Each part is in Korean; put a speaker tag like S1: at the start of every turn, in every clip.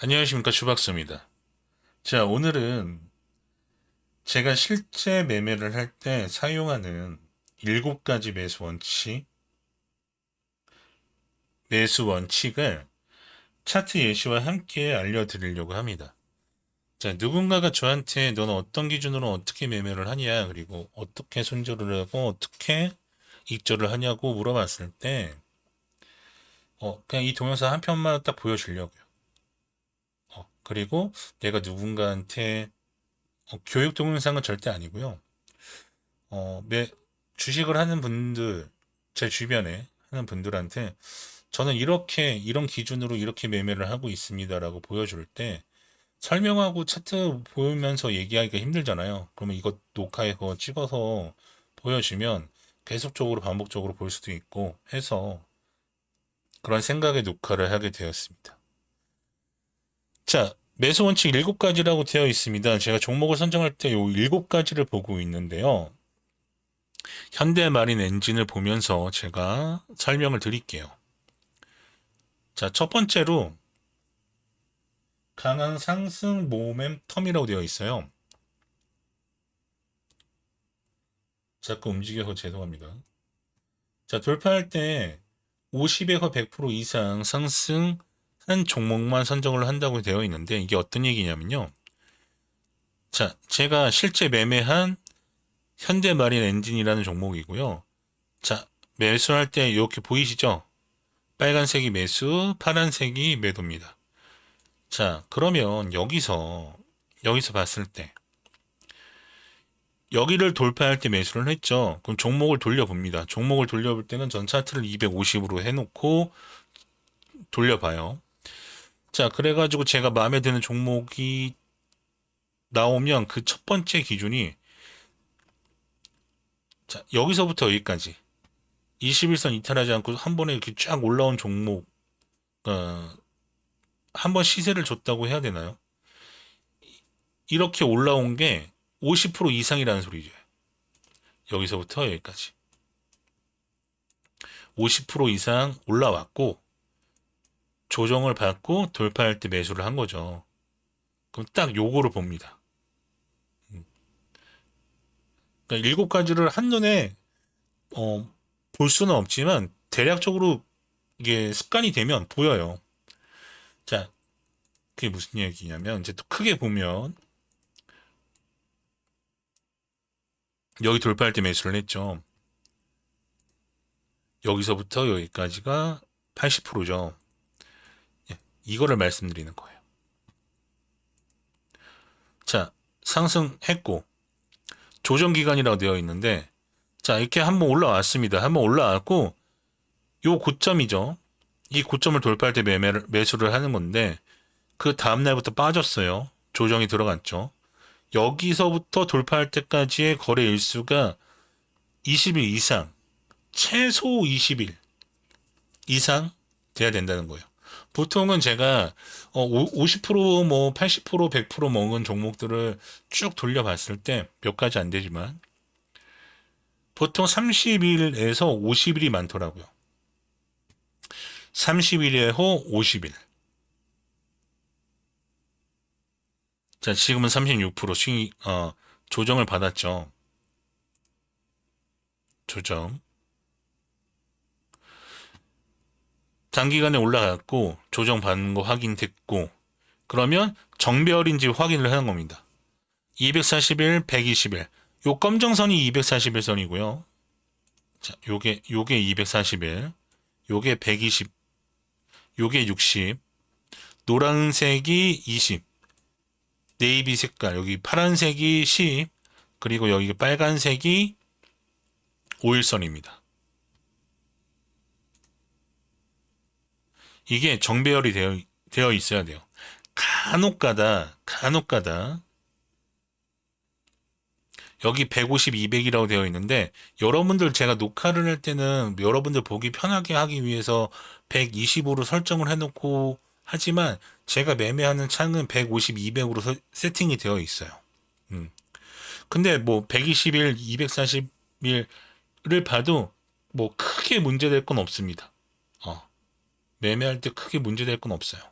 S1: 안녕하십니까 주박수입니다. 자 오늘은 제가 실제 매매를 할 때 사용하는 7가지 매수 원칙 매수 원칙을 차트 예시와 함께 알려드리려고 합니다. 자 누군가가 저한테 너는 어떤 기준으로 어떻게 매매를 하냐 그리고 어떻게 손절을 하고 어떻게 익절을 하냐고 물어봤을 때 어, 그냥 이 동영상 한 편만 딱 보여주려고요. 어, 그리고 내가 누군가한테 어, 교육 동영상은 절대 아니고요. 어, 매, 주식을 하는 분들, 제 주변에 하는 분들한테 저는 이렇게, 이런 기준으로 이렇게 매매를 하고 있습니다라고 보여줄 때 설명하고 차트 보면서 얘기하기가 힘들잖아요. 그러면 이거 녹화해서 찍어서 보여주면 계속적으로 반복적으로 볼 수도 있고 해서 그런 생각의 녹화를 하게 되었습니다. 자, 매수 원칙 7가지라고 되어 있습니다. 제가 종목을 선정할 때 이 7가지를 보고 있는데요. 현대마린 엔진을 보면서 제가 설명을 드릴게요. 자, 첫 번째로 강한 상승 모멘텀이라고 되어 있어요. 자꾸 움직여서 죄송합니다. 자, 돌파할 때 50에서 100% 이상 상승 한 종목만 선정을 한다고 되어 있는데 이게 어떤 얘기냐면요. 자, 제가 실제 매매한 현대마린 엔진이라는 종목이고요. 자, 매수할 때 이렇게 보이시죠? 빨간색이 매수, 파란색이 매도입니다. 자, 그러면 여기서 여기서 봤을 때 여기를 돌파할 때 매수를 했죠. 그럼 종목을 돌려봅니다. 종목을 돌려볼 때는 전 차트를 250으로 해놓고 돌려봐요. 자, 그래가지고 제가 마음에 드는 종목이 나오면 그 첫 번째 기준이 자, 여기서부터 여기까지 21선 이탈하지 않고 한 번에 이렇게 쫙 올라온 종목 어, 한 번 시세를 줬다고 해야 되나요? 이렇게 올라온 게 50% 이상이라는 소리죠. 여기서부터 여기까지 50% 이상 올라왔고 조정을 받고 돌파할 때 매수를 한 거죠. 그럼 딱 요거를 봅니다. 음. 그러니까 일곱 가지를 한눈에 어, 볼 수는 없지만 대략적으로 이게 습관이 되면 보여요. 자, 그게 무슨 얘기냐면 이제 또 크게 보면 여기 돌파할 때 매수를 했죠. 여기서부터 여기까지가 80%죠. 이거를 말씀드리는 거예요. 자, 상승했고 조정 기간이라고 되어 있는데 자, 이렇게 한번 올라왔습니다. 한번 올라왔고 요 고점이죠. 이 고점을 돌파할 때 매매를 매수를 하는 건데 그 다음 날부터 빠졌어요. 조정이 들어갔죠. 여기서부터 돌파할 때까지의 거래 일수가 20일 이상, 최소 20일 이상 돼야 된다는 거예요. 보통은 제가 50%뭐 80% 100% 먹은 종목들을 쭉 돌려봤을 때 몇 가지 안 되지만 보통 30일에서 50일이 많더라고요. 30일에서 50일. 자, 지금은 36% 수익, 어, 조정을 받았죠. 조정. 단기간에 올라갔고 조정 받는 거 확인됐고 그러면 정배열인지 확인을 하는 겁니다. 241, 121. 요 검정선이 241선이고요. 자, 요게 요게 241. 요게 120. 요게 60. 노란색이 20. 네이비 색깔. 여기 파란색이 10. 그리고 여기 빨간색이 5일선입니다. 이게 정배열이 되어, 되어 있어야 돼요. 간혹가다, 간혹가다, 여기 150, 200이라고 되어 있는데, 여러분들 제가 녹화를 할 때는 여러분들 보기 편하게 하기 위해서 120으로 설정을 해놓고 하지만, 제가 매매하는 창은 150, 200으로 서, 세팅이 되어 있어요. 음. 근데 뭐 121, 241을 봐도 뭐 크게 문제될 건 없습니다. 매매할 때 크게 문제될 건 없어요.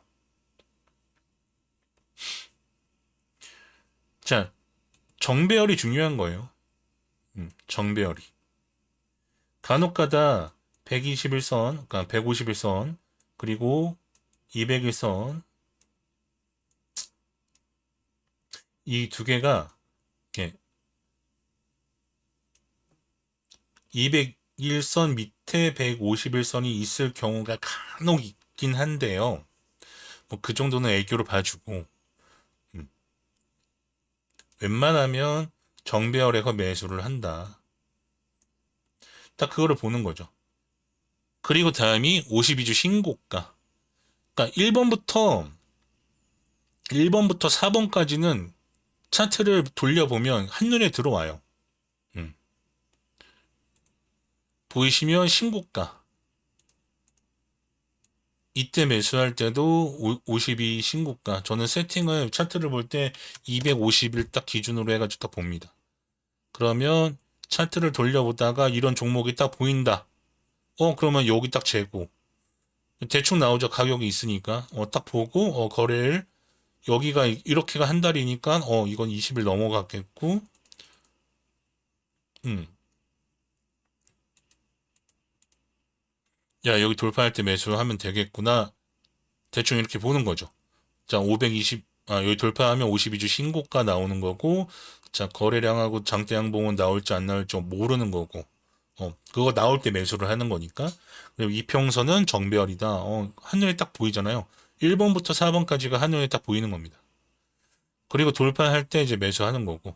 S1: 자, 정배열이 중요한 거예요. 음, 정배열이. 간혹가다 121선, 그러니까 151선, 그리고 201선 이 두 개가 이렇게 200 201선 밑에 151선이 있을 경우가 간혹 있긴 한데요. 뭐 그 정도는 애교로 봐주고 음. 웬만하면 정배열에서 매수를 한다. 딱 그거를 보는 거죠. 그리고 다음이 52주 신고가. 그러니까 1번부터 1번부터 4번까지는 차트를 돌려보면 한눈에 들어와요. 음. 보이시면 신고가. 이때 매수할 때도 52 신고가. 저는 세팅을 차트를 볼 때 250일 딱 기준으로 해가지고 딱 봅니다. 그러면 차트를 돌려보다가 이런 종목이 딱 보인다. 어, 그러면 여기 딱 재고. 대충 나오죠. 가격이 있으니까. 어, 딱 보고, 어, 거래를, 여기가 이렇게가 한 달이니까, 어, 이건 20일 넘어갔겠고, 음. 야, 여기 돌파할 때 매수하면 되겠구나. 대충 이렇게 보는 거죠. 자, 520, 아, 여기 돌파하면 52주 신고가 나오는 거고, 자, 거래량하고 장대 양봉은 나올지 안 나올지 모르는 거고, 어, 그거 나올 때 매수를 하는 거니까. 그리고 이평선은 정배열이다. 어, 한눈에 딱 보이잖아요. 1번부터 4번까지가 한눈에 딱 보이는 겁니다. 그리고 돌파할 때 이제 매수하는 거고.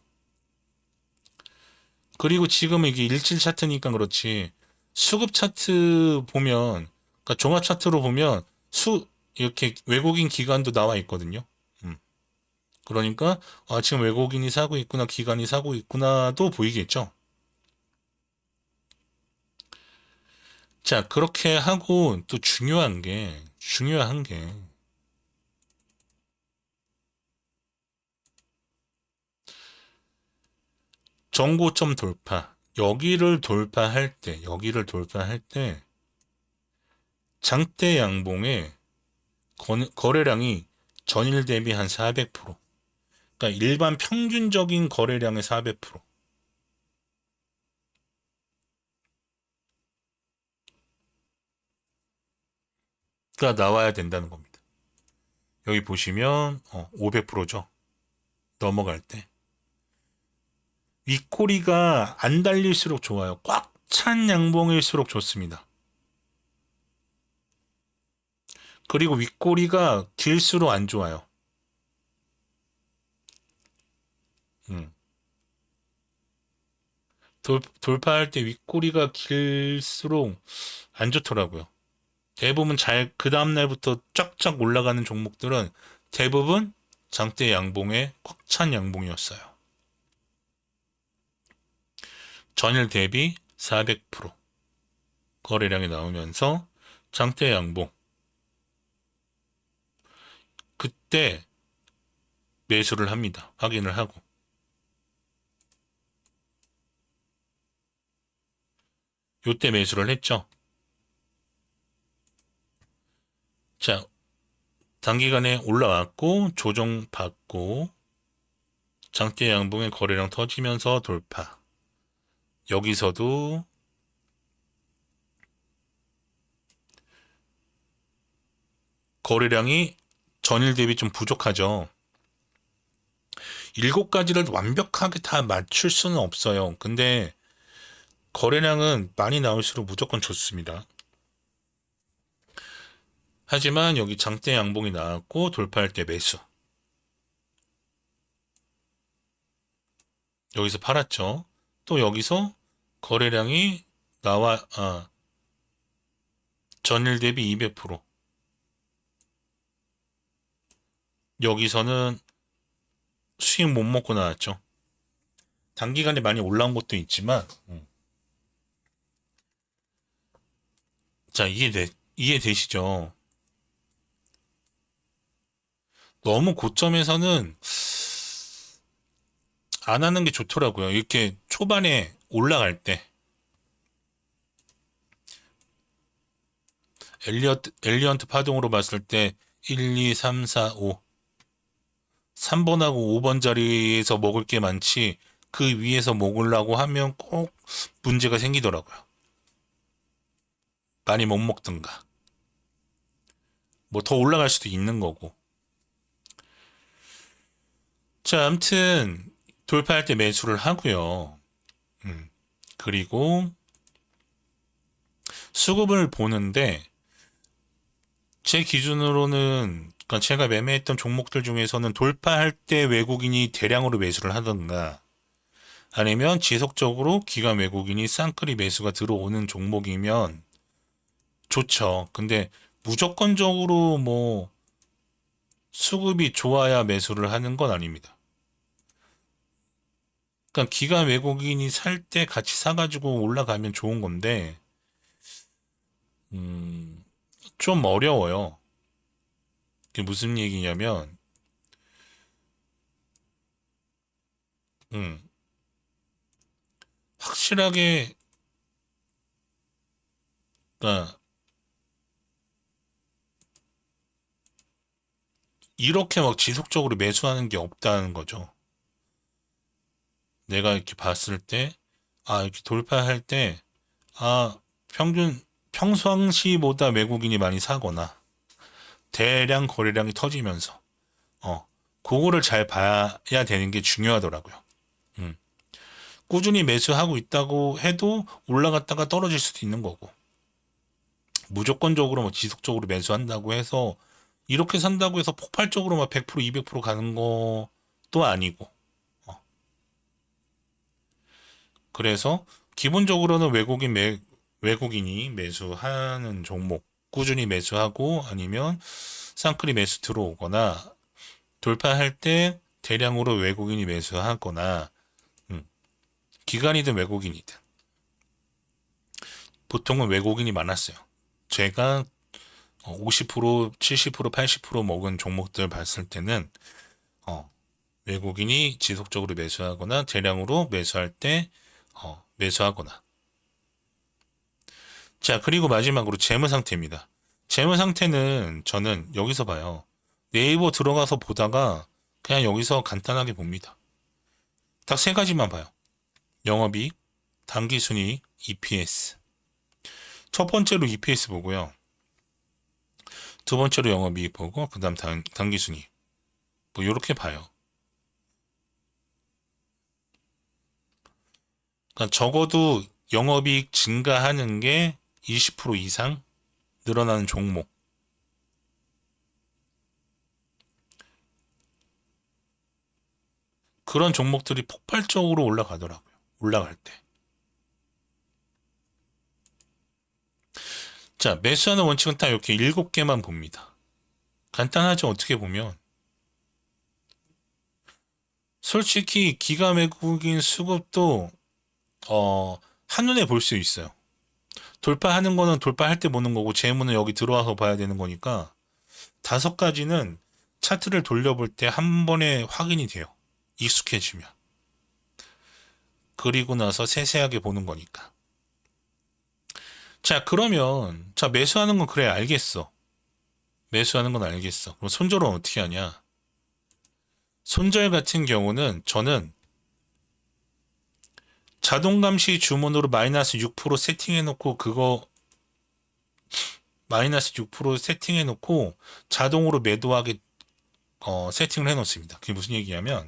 S1: 그리고 지금 이게 일칠 차트니까 그렇지. 수급 차트 보면, 그러니까 종합 차트로 보면 수, 이렇게 외국인 기관도 나와 있거든요. 음. 그러니까, 아, 지금 외국인이 사고 있구나, 기관이 사고 있구나도 보이겠죠. 자, 그렇게 하고 또 중요한 게, 중요한 게, 정고점 돌파. 여기를 돌파할 때, 여기를 돌파할 때, 장대 양봉의 거, 래량이 전일 대비 한 400%. 그러니까 일반 평균적인 거래량의 400%. 가 나와야 된다는 겁니다. 여기 보시면 어, 500%죠. 넘어갈 때. 윗꼬리가 안 달릴수록 좋아요. 꽉 찬 양봉일수록 좋습니다. 그리고 윗꼬리가 길수록 안 좋아요. 음. 돌, 돌파할 때 윗꼬리가 길수록 안 좋더라고요. 대부분 잘, 그 다음날부터 쫙쫙 올라가는 종목들은 대부분 장대 양봉에 꽉 찬 양봉이었어요. 전일 대비 400% 거래량이 나오면서 장대 양봉 그때 매수를 합니다. 확인을 하고 요때 매수를 했죠. 자, 단기간에 올라왔고 조정 받고 장대 양봉의 거래량 터지면서 돌파. 여기서도 거래량이 전일 대비 좀 부족하죠. 일곱 가지를 완벽하게 다 맞출 수는 없어요. 근데 거래량은 많이 나올수록 무조건 좋습니다. 하지만 여기 장대 양봉이 나왔고 돌파할 때 매수. 여기서 팔았죠. 또 여기서 거래량이 나와 아, 전일 대비 200% 여기서는 수익 못 먹고 나왔죠. 단기간에 많이 올라온 것도 있지만 음. 자 이해 이해되시죠? 너무 고점에서는 안 하는 게 좋더라고요. 이렇게 초반에 올라갈 때 엘리어트, 엘리언트 파동으로 봤을 때 1, 2, 3, 4, 5 3번하고 5번 자리에서 먹을 게 많지 그 위에서 먹으려고 하면 꼭 문제가 생기더라고요. 많이 못 먹든가. 뭐 더 올라갈 수도 있는 거고. 자, 아무튼 돌파할 때 매수를 하고요. 음, 그리고 수급을 보는데 제 기준으로는 그러니까 제가 매매했던 종목들 중에서는 돌파할 때 외국인이 대량으로 매수를 하던가 아니면 지속적으로 기관 외국인이 쌍끌이 매수가 들어오는 종목이면 좋죠. 근데 무조건적으로 뭐 수급이 좋아야 매수를 하는 건 아닙니다. 그러니까 기관 외국인이 살 때 같이 사가지고 올라가면 좋은 건데, 음, 좀 어려워요. 그게 무슨 얘기냐면, 음, 확실하게, 그러니까 이렇게 막 지속적으로 매수하는 게 없다는 거죠. 내가 이렇게 봤을 때, 아, 이렇게 돌파할 때, 아, 평균, 평상시보다 외국인이 많이 사거나, 대량 거래량이 터지면서, 어, 그거를 잘 봐야 되는 게 중요하더라고요. 음. 꾸준히 매수하고 있다고 해도 올라갔다가 떨어질 수도 있는 거고, 무조건적으로 뭐 지속적으로 매수한다고 해서, 이렇게 산다고 해서 폭발적으로 막 100%, 200% 가는 것도 아니고, 그래서 기본적으로는 외국인 매, 외국인이 매수하는 종목 꾸준히 매수하고 아니면 쌍끌이 매수 들어오거나 돌파할 때 대량으로 외국인이 매수하거나 음, 기관이든 외국인이든 보통은 외국인이 많았어요. 제가 50%, 70%, 80% 먹은 종목들 봤을 때는 어, 외국인이 지속적으로 매수하거나 대량으로 매수할 때 어, 매수하거나. 자, 그리고 마지막으로 재무 상태입니다. 재무 상태는 저는 여기서 봐요. 네이버 들어가서 보다가 그냥 여기서 간단하게 봅니다. 딱 세 가지만 봐요. 영업이익, 당기순이익, EPS. 첫 번째로 EPS 보고요. 두 번째로 영업이익 보고 그 다음 당기순이익. 뭐 이렇게 봐요. 그러니까 적어도 영업이익 증가하는 게 20% 이상 늘어나는 종목. 그런 종목들이 폭발적으로 올라가더라고요. 올라갈 때. 자, 매수하는 원칙은 딱 이렇게 7개만 봅니다. 간단하죠, 어떻게 보면. 솔직히 기가 외국인 수급도 어, 한눈에 볼 수 있어요. 돌파하는 거는 돌파할 때 보는 거고 재무는 여기 들어와서 봐야 되는 거니까 다섯 가지는 차트를 돌려볼 때 한 번에 확인이 돼요. 익숙해지면. 그리고 나서 세세하게 보는 거니까. 자, 그러면, 자, 매수하는 건 그래, 알겠어. 매수하는 건 알겠어. 그럼 손절은 어떻게 하냐? 손절 같은 경우는 저는 자동 감시 주문으로 마이너스 6% 세팅해 놓고 그거 마이너스 6% 세팅해 놓고 자동으로 매도하게 어, 세팅을 해 놓습니다. 그게 무슨 얘기냐면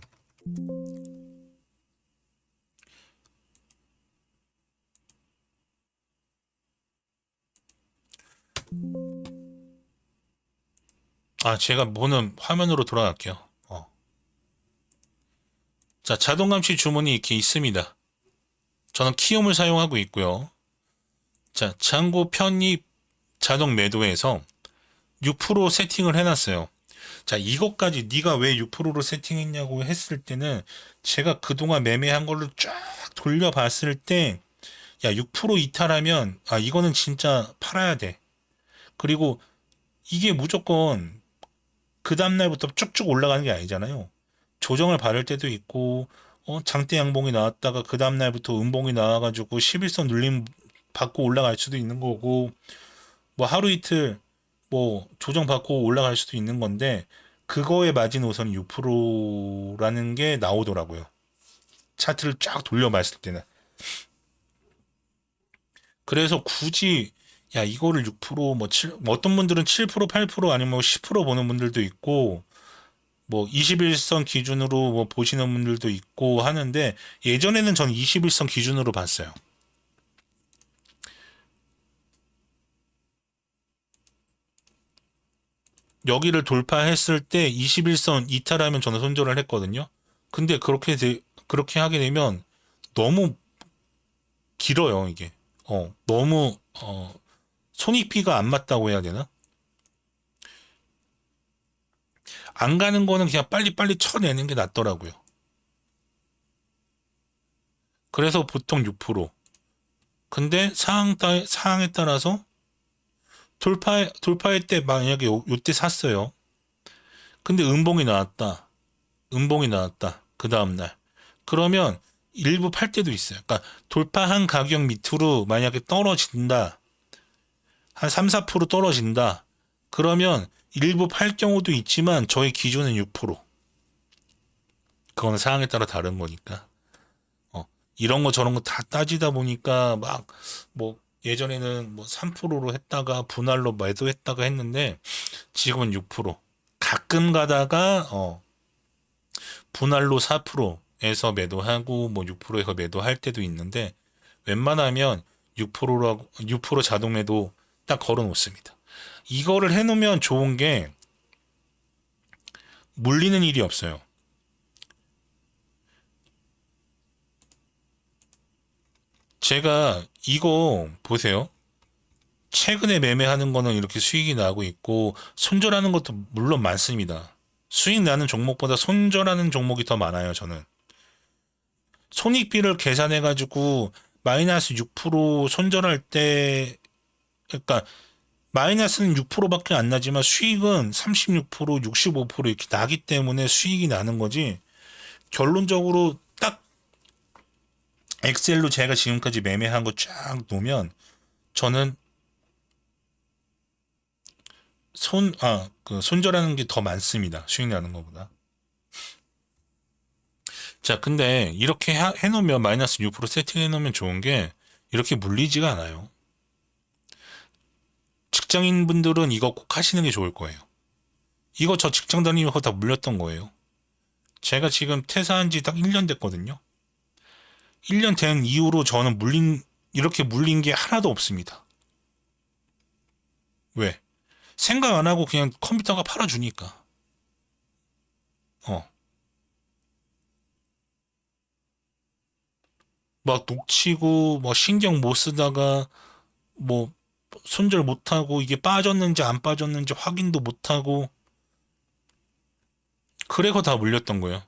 S1: 아, 제가 보는 화면으로 돌아갈게요. 어. 자, 자동 감시 주문이 이렇게 있습니다. 저는 키움을 사용하고 있고요. 자, 창고 편입 자동 매도에서 6% 세팅을 해놨어요. 자, 이것까지 네가 왜 6%로 세팅했냐고 했을 때는 제가 그동안 매매한 걸로 쫙 돌려봤을 때, 야, 6% 이탈하면, 아, 이거는 진짜 팔아야 돼. 그리고 이게 무조건 그 다음날부터 쭉쭉 올라가는 게 아니잖아요. 조정을 받을 때도 있고, 어, 장대 양봉이 나왔다가 그 다음날부터 음봉이 나와가지고 11선 눌림 받고 올라갈 수도 있는 거고, 뭐 하루 이틀 뭐 조정 받고 올라갈 수도 있는 건데, 그거의 마지노선이 6%라는 게 나오더라고요. 차트를 쫙 돌려봤을 때는. 그래서 굳이 야 이거를 6%뭐 7, 뭐 어떤 분들은 7% 8% 아니면 뭐10% 보는 분들도 있고 뭐 21선 기준으로 뭐 보시는 분들도 있고 하는데 예전에는 저는 21선 기준으로 봤어요. 여기를 돌파했을 때 21선 이탈하면 저는 손절을 했거든요. 근데 그렇게 되, 그렇게 하게 되면 너무 길어요, 이게. 어, 너무 어 손익비가 안 맞다고 해야 되나? 안 가는 거는 그냥 빨리빨리 쳐내는 게 낫더라고요. 그래서 보통 6%. 근데 상황 따, 상황에 따라서 돌파 돌파할 때 만약에 요, 요때 샀어요. 근데 음봉이 나왔다. 음봉이 나왔다. 그 다음 날. 그러면 일부 팔 때도 있어요. 그러니까 돌파한 가격 밑으로 만약에 떨어진다. 한 3, 4% 떨어진다. 그러면 일부 팔 경우도 있지만 저희 기준은 6%. 그거는 상황에 따라 다른 거니까. 어, 이런 거 저런 거 다 따지다 보니까 막 뭐 예전에는 뭐 3%로 했다가 분할로 매도했다가 했는데 지금은 6%. 가끔 가다가 어 분할로 4%에서 매도하고 뭐 6%에서 매도할 때도 있는데 웬만하면 6%라고 6% 자동 매도 딱 걸어 놓습니다. 이거를 해 놓으면 좋은 게 물리는 일이 없어요. 제가 이거 보세요. 최근에 매매하는 거는 이렇게 수익이 나고 있고 손절하는 것도 물론 많습니다. 수익 나는 종목보다 손절하는 종목이 더 많아요, 저는. 손익비를 계산해 가지고 마이너스 6% 손절할 때 그러니까 마이너스는 6%밖에 안 나지만 수익은 36%, 65% 이렇게 나기 때문에 수익이 나는 거지. 결론적으로 딱 엑셀로 제가 지금까지 매매한 거 쫙 놓으면 저는 손, 아, 그 손절하는 게 더 많습니다. 수익 나는 것보다. 자, 근데 이렇게 하- 해놓으면 마이너스 6% 세팅해 놓으면 좋은 게 이렇게 물리지가 않아요. 직장인 분들은 이거 꼭 하시는 게 좋을 거예요. 이거 저 직장 다니면서 다 물렸던 거예요. 제가 지금 퇴사한 지 딱 1년 됐거든요. 1년 된 이후로 저는 물린, 이렇게 물린 게 하나도 없습니다. 왜? 생각 안 하고 그냥 컴퓨터가 팔아주니까. 어. 막 녹치고, 뭐 신경 못 쓰다가, 뭐 손절 못하고 이게 빠졌는지 안 빠졌는지 확인도 못하고 그래서 다 물렸던 거예요.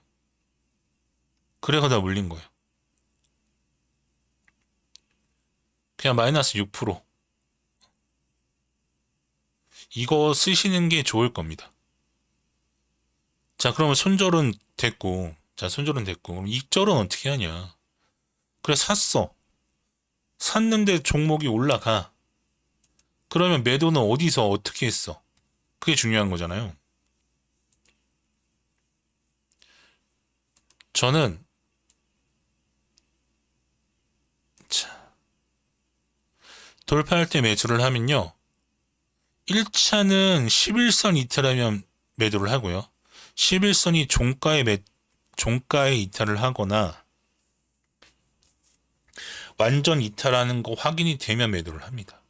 S1: 그래서 다 물린 거예요. 그냥 마이너스 6%. 이거 쓰시는 게 좋을 겁니다. 자, 그러면 손절은 됐고, 자, 손절은 됐고, 그럼 익절은 어떻게 하냐? 그래, 샀어. 샀는데 종목이 올라가. 그러면 매도는 어디서 어떻게 했어? 그게 중요한 거잖아요. 저는 자, 돌파할 때 매수를 하면요. 1차는 11선 이탈하면 매도를 하고요. 11선이 종가에 매, 종가에 이탈을 하거나 완전 이탈하는 거 확인이 되면 매도를 합니다.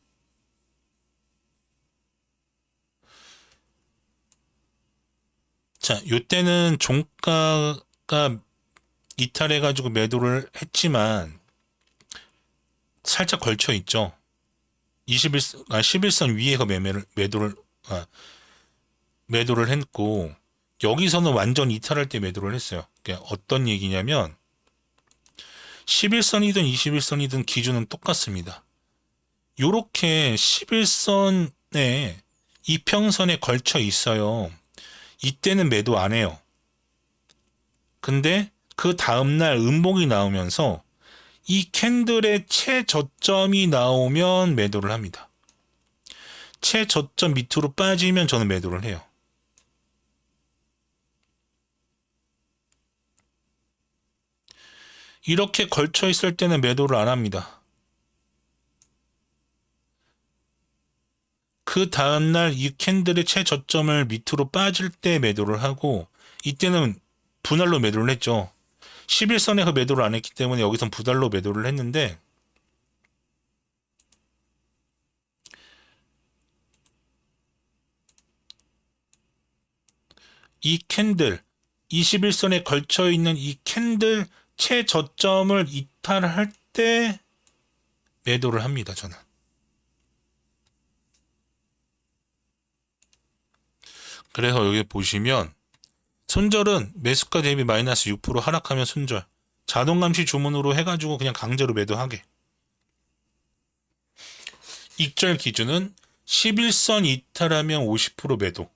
S1: 자, 요때는 종가가 이탈해가지고 매도를 했지만 살짝 걸쳐 있죠. 21, 아, 11선 위에서 매매를, 매도를, 아, 매도를 했고, 여기서는 완전 이탈할 때 매도를 했어요. 그게 어떤 얘기냐면, 11선이든 21선이든 기준은 똑같습니다. 요렇게 11선에 이평선에 걸쳐 있어요. 이때는 매도 안 해요. 근데 그 다음날 음봉이 나오면서 이 캔들의 최저점이 나오면 매도를 합니다. 최저점 밑으로 빠지면 저는 매도를 해요. 이렇게 걸쳐 있을 때는 매도를 안 합니다. 그 다음날 이 캔들의 최저점을 밑으로 빠질 때 매도를 하고 이때는 분할로 매도를 했죠. 11선에서 매도를 안 했기 때문에 여기선 부달로 매도를 했는데 이 캔들 21선에 걸쳐 있는 이 캔들 최저점을 이탈할 때 매도를 합니다. 저는. 그래서 여기 보시면 손절은 매수가 대비 마이너스 6% 하락하면 손절. 자동 감시 주문으로 해가지고 그냥 강제로 매도하게. 익절 기준은 11선 이탈하면 50% 매도.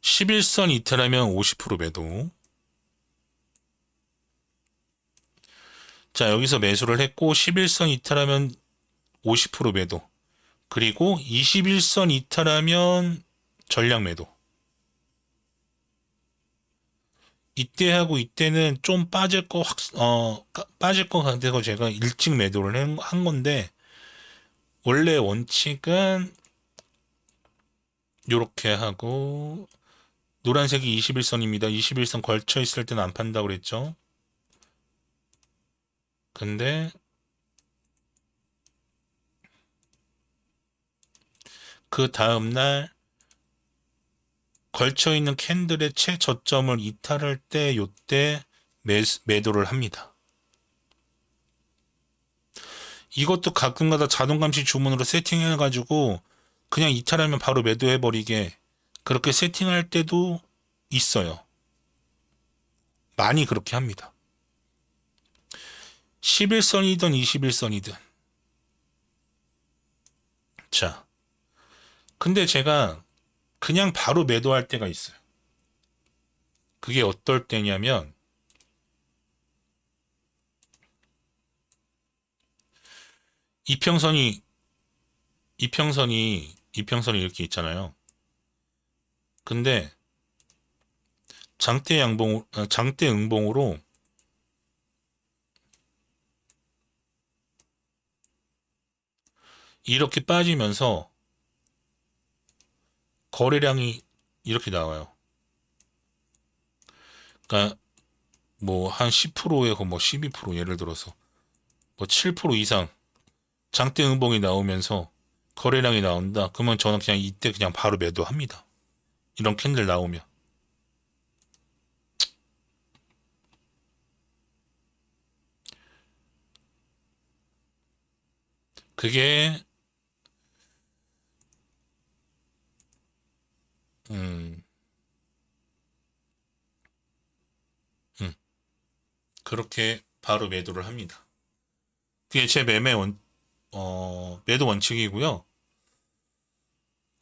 S1: 11선 이탈하면 50% 매도. 자, 여기서 매수를 했고 11선 이탈하면 50% 매도. 그리고 21선 이탈하면 전량 매도. 이때하고 이때는 좀 빠질 거 확, 어, 까- 빠질 것 같아서 제가 일찍 매도를 한- 한 건데, 원래 원칙은 요렇게 하고, 노란색이 21선입니다. 21선 걸쳐 있을 때는 안 판다고 그랬죠. 근데, 그 다음날 걸쳐 있는 캔들의 최저점을 이탈할 때 요때 매, 매도를 합니다. 이것도 가끔가다 자동 감시 주문으로 세팅해 가지고 그냥 이탈하면 바로 매도해 버리게 그렇게 세팅할 때도 있어요. 많이 그렇게 합니다. 11선이든 21선이든. 자. 근데 제가 그냥 바로 매도할 때가 있어요. 그게 어떨 때냐면 이평선이 이평선이 이평선이 이렇게 있잖아요. 근데 장대 양봉 어, 장대 응봉으로 이렇게 빠지면서 거래량이 이렇게 나와요. 그러니까 뭐 한 10%에서 뭐12% 예를 들어서 뭐 7% 이상 장대 음봉이 나오면서 거래량이 나온다. 그러면 저는 그냥 이때 그냥 바로 매도합니다. 이런 캔들 나오면. 그게 음, 음, 그렇게 바로 매도를 합니다. 그게 제 매매 원, 어, 매도 원칙이고요.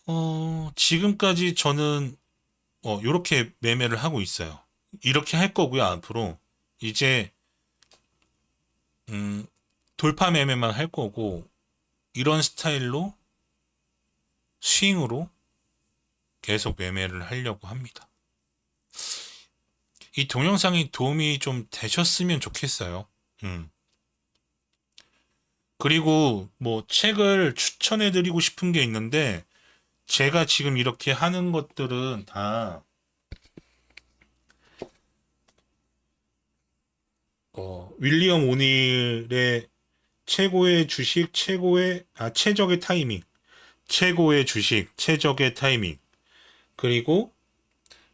S1: 어, 지금까지 저는 어, 요렇게 매매를 하고 있어요. 이렇게 할 거고요, 앞으로. 이제 음, 돌파 매매만 할 거고 이런 스타일로 스윙으로 계속 매매를 하려고 합니다. 이 동영상이 도움이 좀 되셨으면 좋겠어요. 음. 그리고 뭐 책을 추천해 드리고 싶은 게 있는데 제가 지금 이렇게 하는 것들은 다 어, 윌리엄 오닐의 최고의 주식, 최고의 아 최적의 타이밍, 최고의 주식, 최적의 타이밍 그리고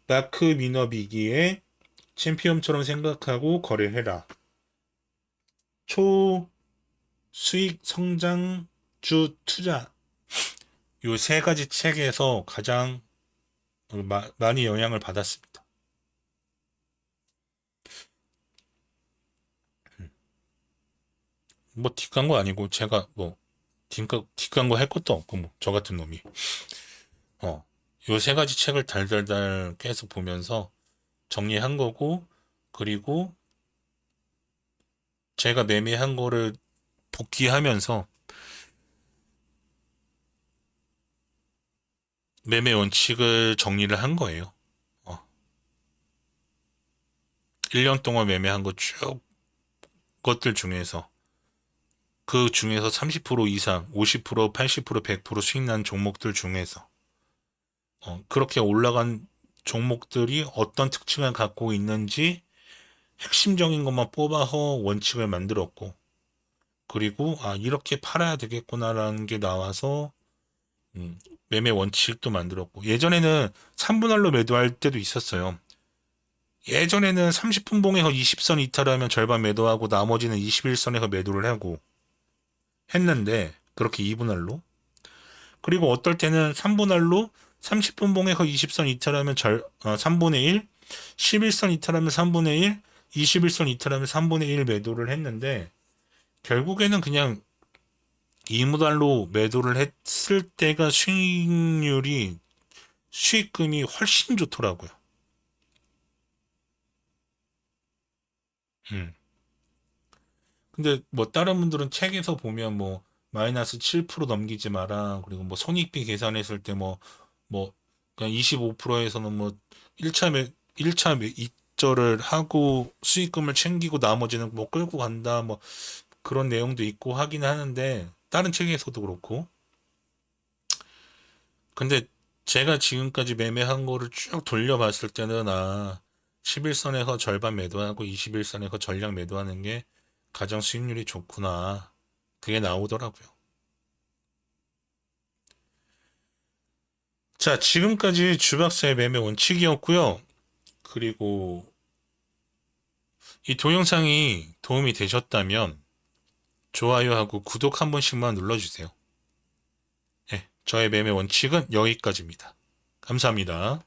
S1: 마크 미너 비기의 챔피언처럼 생각하고 거래해라. 초 수익 성장주 투자 요 세 가지 책에서 가장 마- 많이 영향을 받았습니다. 뭐 뒷광고 아니고 제가 뭐 뒷광, 뒷광고 할 것도 없고 뭐 저 같은 놈이 어 요 세 가지 책을 달달달 계속 보면서 정리한 거고 그리고 제가 매매한 거를 복귀하면서 매매 원칙을 정리를 한 거예요. 어. 1년 동안 매매한 거쭉 것들 중에서 그 중에서 30% 이상, 50%, 80%, 100% 수익 난 종목들 중에서 어, 그렇게 올라간 종목들이 어떤 특징을 갖고 있는지 핵심적인 것만 뽑아서 원칙을 만들었고 그리고 아 이렇게 팔아야 되겠구나라는 게 나와서 음, 매매 원칙도 만들었고 예전에는 3분할로 매도할 때도 있었어요. 예전에는 30분 봉에서 20선 이탈하면 절반 매도하고 나머지는 21선에서 매도를 하고 했는데 그렇게 2분할로 그리고 어떨 때는 3분할로 30분 봉에서 20선 이탈하면 절, 어, 3분의 1 11선 이탈하면 3분의 1 21선 이탈하면 3분의 1 매도를 했는데 결국에는 그냥 2분할로 매도를 했을 때가 수익률이 수익금이 훨씬 좋더라고요. 음. 근데 뭐 다른 분들은 책에서 보면 뭐 마이너스 7% 넘기지 마라. 그리고 뭐 손익비 계산했을 때 뭐 뭐 그냥 25%에서는 뭐 1차 매 1차 매 입절을 하고 수익금을 챙기고 나머지는 뭐 끌고 간다. 뭐 그런 내용도 있고 하긴 하는데 다른 책에서도 그렇고. 근데 제가 지금까지 매매한 거를 쭉 돌려봤을 때는 아 11선에서 절반 매도하고 21선에서 전량 매도하는 게 가장 수익률이 좋구나. 그게 나오더라고요. 자, 지금까지 주박사의 매매 원칙이었고요. 그리고 이 동영상이 도움이 되셨다면 좋아요하고 구독 한 번씩만 눌러주세요. 네, 저의 매매 원칙은 여기까지입니다. 감사합니다.